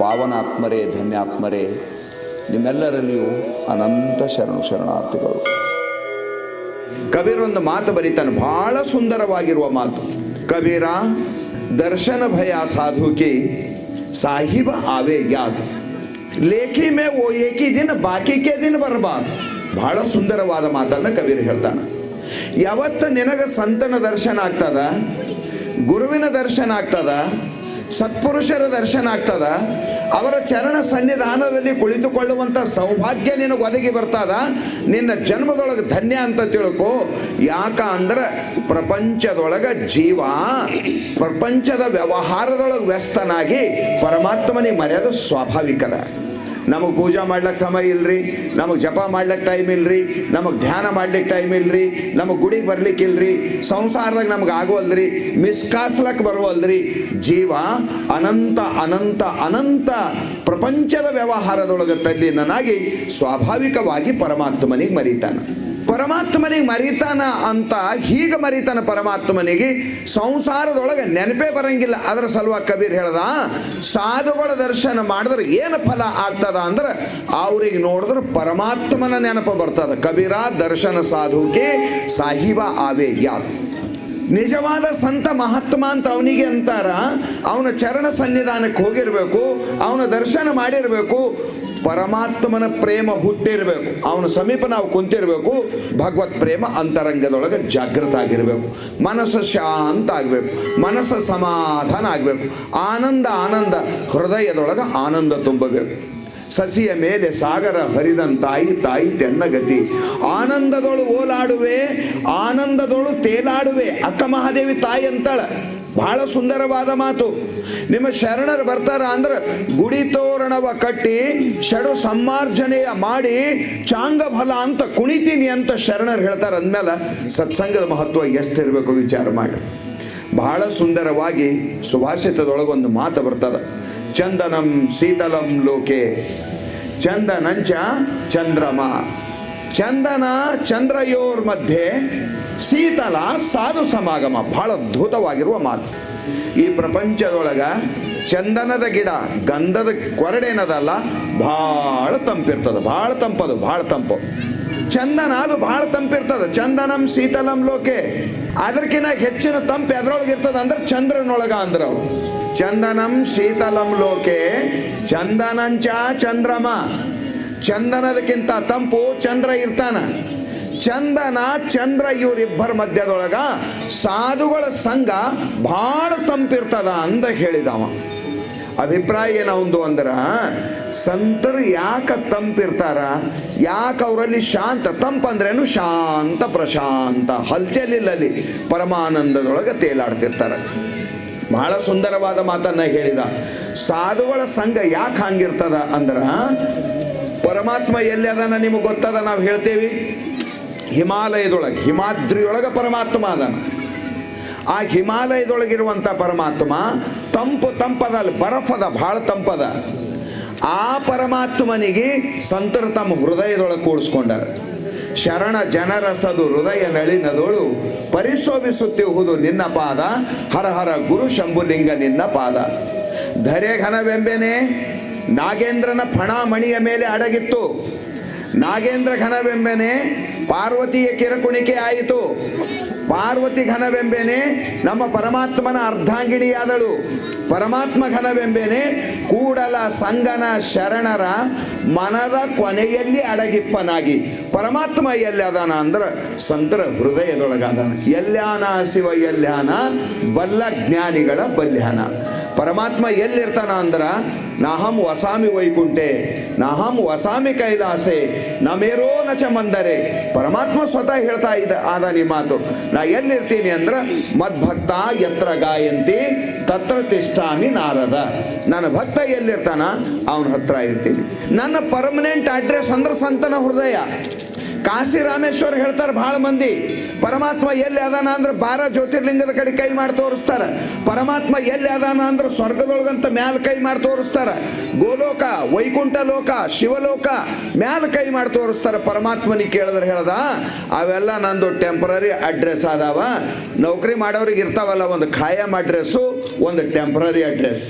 ಪಾವನಾತ್ಮರೇ, ಧನ್ಯಾತ್ಮರೇ ನಿಮ್ಮೆಲ್ಲರಲ್ಲಿಯೂ ಅನಂತ ಶರಣು ಶರಣಾರ್ಥಿಗಳು. ಕಬೀರೊಂದು ಮಾತು ಬರೀತಾನೆ, ಬಹಳ ಸುಂದರವಾಗಿರುವ ಮಾತು. ಕಬೀರ, ದರ್ಶನ ಭಯ ಸಾಧುಕಿ ಸಾಹಿಬ ಆವೇ ಯಾದ್ ಲೇಖಿ ಮೇ ಓ ಏಕಿ ದಿನ ಬಾಕಿಕೆ ದಿನ ಬರಬಾರ್ದು ಬಹಳ ಸುಂದರವಾದ ಮಾತನ್ನ ಕಬೀರ್ ಹೇಳ್ತಾನೆ. ಯಾವತ್ತ ನಿನಗ ಸಂತನ ದರ್ಶನ ಆಗ್ತದ, ಗುರುವಿನ ದರ್ಶನ ಆಗ್ತದ ಸತ್ಪುರುಷರ ದರ್ಶನ ಆಗ್ತದ? ಅವರ ಚರಣ ಸನ್ನಿಧಾನದಲ್ಲಿ ಕುಳಿತುಕೊಳ್ಳುವಂತ ಸೌಭಾಗ್ಯ ನಿನಗೆ ಒದಗಿ ಬರ್ತದ? ನಿನ್ನ ಜನ್ಮದೊಳಗೆ ಧನ್ಯ ಅಂತ ತಿಳ್ಕೊ. ಯಾಕ ಅಂದ್ರೆ ಪ್ರಪಂಚದೊಳಗೆ ಜೀವ ಪ್ರಪಂಚದ ವ್ಯವಹಾರದೊಳಗೆ ವ್ಯಸ್ತನಾಗಿ ಪರಮಾತ್ಮನಿಗೆ ಮರ್ಯಾದ ಸ್ವಾಭಾವಿಕದ. ನಮಗೆ ಪೂಜಾ ಮಾಡ್ಲಿಕ್ಕೆ ಸಮಯ ಇಲ್ರಿ, ನಮಗೆ ಜಪ ಮಾಡ್ಲಿಕ್ಕೆ ಟೈಮ್ ಇಲ್ರಿ, ನಮಗೆ ಧ್ಯಾನ ಮಾಡ್ಲಿಕ್ಕೆ ಟೈಮ್ ಇಲ್ರಿ, ನಮಗೆ ಗುಡಿಗೆ ಬರ್ಲಿಕ್ಕೆ ಇಲ್ರಿ, ಸಂಸಾರದಾಗ ನಮ್ಗೆ ಆಗೋಲ್ರಿ ಮಿಸ್ಕಾಸ್ಲಕ್ಕೆ ಬರುವಲ್ರಿ ಜೀವ ಅನಂತ ಅನಂತ ಅನಂತ ಪ್ರಪಂಚದ ವ್ಯವಹಾರದೊಳಗೆ ತಲ್ಲಿನನಾಗಿ ಸ್ವಾಭಾವಿಕವಾಗಿ ಪರಮಾತ್ಮನಿಗೆ ಮರೀತಾನ. ಪರಮಾತ್ಮನಿಗೆ ಮರಿತಾನ ಅಂತ ಹೀಗೆ ಮರಿತಾನ ಪರಮಾತ್ಮನಿಗೆ ಸಂಸಾರದೊಳಗೆ ನೆನಪೇ ಬರಂಗಿಲ್ಲ. ಅದರ ಸಲುವಾಗಿ ಕಬೀರ್ ಹೇಳ್ದ, ಸಾಧುಗಳ ದರ್ಶನ ಮಾಡಿದ್ರೆ ಏನು ಫಲ ಆಗ್ತದ? ಅಂದ್ರೆ ಅವ್ರಿಗೆ ನೋಡಿದ್ರೆ ಪರಮಾತ್ಮನ ನೆನಪು ಬರ್ತದ. ಕಬೀರ, ದರ್ಶನ ಸಾಧುಕೆ ಸಾಹಿಬ ಆವೆ ಯಾದ್ ನಿಜವಾದ ಸಂತ ಮಹಾತ್ಮ ಅಂತ ಅವನಿಗೆ ಅಂತಾರ. ಅವನ ಚರಣ ಸನ್ನಿಧಾನಕ್ಕೆ ಹೋಗಿರಬೇಕು, ಅವನ ದರ್ಶನ ಮಾಡಿರ್ಬೇಕು, ಪರಮಾತ್ಮನ ಪ್ರೇಮ ಹುಟ್ಟಿರ್ಬೇಕು. ಅವನ ಸಮೀಪ ನಾವು ಕುಂತಿರ್ಬೇಕು, ಭಗವತ್ ಪ್ರೇಮ ಅಂತರಂಗದೊಳಗೆ ಜಾಗೃತ ಆಗಿರ್ಬೇಕು. ಮನಸ್ಸು ಶಾಂತ ಆಗಬೇಕು, ಮನಸ್ಸು ಸಮಾಧಾನ ಆಗಬೇಕು. ಆನಂದ ಆನಂದ, ಹೃದಯದೊಳಗೆ ಆನಂದ ತುಂಬಬೇಕು. ಸಸಿಯ ಮೇಲೆ ಸಾಗರ ಹರಿದಂತಾಯಿ ತಾಯಿ ತೆನ್ನಗತಿ. ಆನಂದದೊಳು ಓಲಾಡುವೆ, ಆನಂದದೊಳು ತೇಲಾಡುವೆ. ಅಕ್ಕ ಮಹಾದೇವಿ ತಾಯಿ ಅಂತಳ. ಬಹಳ ಸುಂದರವಾದ ಮಾತು. ನಿಮ್ಮ ಶರಣರು ಬರ್ತಾರ ಅಂದ್ರೆ ಗುಡಿ ತೋರಣವ ಕಟ್ಟಿ ಷಡು ಸಮ್ಮಾರ್ಜನೆಯ ಮಾಡಿ ಚಾಂಗ ಫಲ ಅಂತ ಕುಣಿತೀನಿ ಅಂತ ಶರಣರು ಹೇಳ್ತಾರೆ ಅಂದಮೇಲೆ ಸತ್ಸಂಗದ ಮಹತ್ವ ಎಷ್ಟಿರಬೇಕು ವಿಚಾರ ಮಾಡಿ ಬಹಳ ಸುಂದರವಾಗಿ ಸುಭಾಷಿತದೊಳಗೊಂದು ಮಾತು ಬರ್ತದ. ಚಂದನಂ ಶೀತಲಂ ಲೋಕೆ. ಚಂದನಂಚ ಚಂದ್ರಮ. ಚಂದನ ಚಂದ್ರಯೋರ್ ಮಧ್ಯೆ ಶೀತಲ ಸಾಧು ಸಮಾಗಮ ಬಹಳ ಅದ್ಭುತವಾಗಿರುವ ಮಾತು. ಈ ಪ್ರಪಂಚದೊಳಗ ಚಂದನದ ಗಿಡ, ಗಂಧದ ಕೊರಡೇನದಲ್ಲ ಭಾಳ ತಂಪಿರ್ತದ ಭಾಳ ತಂಪದು ಭಾಳ ತಂಪು. ಚಂದನ ಅದು ಭಾಳ ತಂಪಿರ್ತದ, ಚಂದನಂ ಶೀತಲಂ ಲೋಕೆ. ಅದಕ್ಕಿಂತ ಹೆಚ್ಚಿನ ತಂಪು ಎದ್ರೊಳಗೆ ಇರ್ತದ ಅಂದ್ರೆ ಚಂದ್ರನೊಳಗ ಅಂದ್ರೆ ಚಂದನಂ ಶೀತಲಂ ಲೋಕೆ ಚಂದನಂಚ ಚಂದ್ರಮ ಚಂದನದಕ್ಕಿಂತ ತಂಪು ಚಂದ್ರ ಇರ್ತಾನ ಚಂದನ ಚಂದ್ರ ಇವರಿಬ್ಬರ ಮಧ್ಯದೊಳಗ ಸಾಧುಗಳ ಸಂಘ ಬಹಳ ತಂಪಿರ್ತದ ಅಂತ ಹೇಳಿದವ ಅಭಿಪ್ರಾಯ ಏನೊಂದು ಅಂದ್ರ ಸಂತರು ಯಾಕೆ ತಂಪಿರ್ತಾರ ಯಾಕೆ ಅವರಲ್ಲಿ ಶಾಂತ ತಂಪಂದ್ರೇನು ಶಾಂತ ಪ್ರಶಾಂತ ಹಲ್ಚಲಿಲ್ಲಲ್ಲಿ ಪರಮಾನಂದದೊಳಗೆ ತೇಲಾಡ್ತಿರ್ತಾರೆ ಬಹಳ ಸುಂದರವಾದ ಮಾತನ್ನ ಹೇಳಿದ. ಸಾಧುಗಳ ಸಂಘ ಯಾಕೆ ಹಂಗಿರ್ತದ ಅಂದ್ರ, ಪರಮಾತ್ಮ ಎಲ್ಲಿ ಅದನ್ನ ನಿಮಗೆ ಗೊತ್ತದ ನಾವು ಹೇಳ್ತೇವಿ? ಹಿಮಾಲಯದೊಳಗೆ, ಹಿಮಾದ್ರಿಯೊಳಗೆ ಪರಮಾತ್ಮ ಅದನ್ನ ಆ ಹಿಮಾಲಯದೊಳಗಿರುವಂಥ ಪರಮಾತ್ಮ ತಂಪು ತಂಪದಲ್ಲಿ ಬರಫದ ಭಾಳ ತಂಪದ. ಆ ಪರಮಾತ್ಮನಿಗೆ ಸಂತರು ತಮ್ಮ ಹೃದಯದೊಳಗೆ ಕೂಡಿಸ್ಕೊಂಡಾರ. ಶರಣ ಜನರಸದು ಹೃದಯ ನಳಿನದೋಳು ಪರಿಶೋಭಿಸುತ್ತಿಹುದು ನಿನ್ನ ಪಾದ. ಹರ ಹರ ಗುರು ಶಂಭುಲಿಂಗ ನಿನ್ನ ಪಾದ. ಧರೆ ಘನವೆಂಬೆನೆ ನಾಗೇಂದ್ರನ ಫಣಾಮಣಿಯ ಮೇಲೆ ಅಡಗಿತ್ತು. ನಾಗೇಂದ್ರ ಘನವೆಂಬೆನೆ ಪಾರ್ವತಿಯ ಕಿರಕುಣಿಕೆ ಆಯಿತು. ಪಾರ್ವತಿ ಘನವೆಂಬೇನೆ ನಮ್ಮ ಪರಮಾತ್ಮನ ಅರ್ಧಾಂಗಿಣಿಯಾದಳು. ಪರಮಾತ್ಮ ಘನವೆಂಬೇನೆ ಕೂಡಲ ಸಂಗನ ಶರಣರ ಮನದ ಕೊನೆಯಲ್ಲಿ ಅಡಗಿಪ್ಪನಾಗಿ. ಪರಮಾತ್ಮ ಎಲ್ಲಿ ಅದಾನ ಅಂದ್ರೆ ಸಂತರ ಹೃದಯದೊಳಗಾದಾನ ಎಲ್ಲಾನ ಶಿವ ಎಲ್ಲಾನ ಬಲ್ಲ ಜ್ಞಾನಿಗಳ ಬಲ್ಯಾನ. ಪರಮಾತ್ಮ ಎಲ್ಲಿರ್ತಾನ ಅಂದ್ರ, ನಾಹಂ ವಸಾಮಿ ವೈಕುಂಠೆ, ನಾಹಂ ವಸಾಮಿ ಕೈಲಾಸೆ, ನಮೇರೋ ನಚ ಮಂದರೆ. ಪರಮಾತ್ಮ ಸ್ವತಃ ಹೇಳ್ತಾ ಇದ್ದ, ಆದ ಈ ಮಾತು. ನಾ ಎಲ್ಲಿರ್ತೀನಿ ಅಂದ್ರ, ಮದ್ಭಕ್ತ ಯತ್ರ ಗಾಯಂತಿ, ತತ್ರ ತಿಷ್ಠಾಮಿ ನಾರದ. ನನ್ನ ಭಕ್ತ ಎಲ್ಲಿರ್ತಾನ? ಅವನ ಹತ್ರ ಇರ್ತೀನಿ. ನನ್ನ ಪರ್ಮನೆಂಟ್ ಅಡ್ರೆಸ್ ಅಂದ್ರೆ ಸಂತನ ಹೃದಯ. ಕಾಶಿ ರಾಮೇಶ್ವರ ಹೇಳ್ತಾರೆ ಬಹಳ ಮಂದಿ, ಪರಮಾತ್ಮ ಎಲ್ಲಿ ಅದಾನ ಅಂದ್ರೆ ಬಾರ ಜ್ಯೋತಿರ್ಲಿಂಗದ ಕಡೆ ಕೈ ಮಾಡಿ ತೋರಿಸ್ತಾರ. ಪರಮಾತ್ಮ ಎಲ್ಲಿ ಅದಾನ ಅಂದ್ರೆ ಸ್ವರ್ಗದೊಳಗಂತ ಮ್ಯಾಲ ಕೈ ಮಾಡಿ ತೋರಿಸ್ತಾರ. ಗೋಲೋಕ, ವೈಕುಂಠ ಲೋಕ, ಶಿವಲೋಕ ಮ್ಯಾಲ ಕೈ ಮಾಡಿ ತೋರಿಸ್ತಾರ. ಪರಮಾತ್ಮನಿ ಕೇಳಿದ್ರೆ ಹೇಳ್ದ, ಅವೆಲ್ಲ ನಂದು ಟೆಂಪ್ರರಿ ಅಡ್ರೆಸ್ ಅದಾವ. ನೌಕರಿ ಮಾಡೋರಿಗೆ ಇರ್ತಾವಲ್ಲ, ಒಂದು ಖಾಯಂ ಅಡ್ರೆಸ್ಸು ಒಂದು ಟೆಂಪ್ರರಿ ಅಡ್ರೆಸ್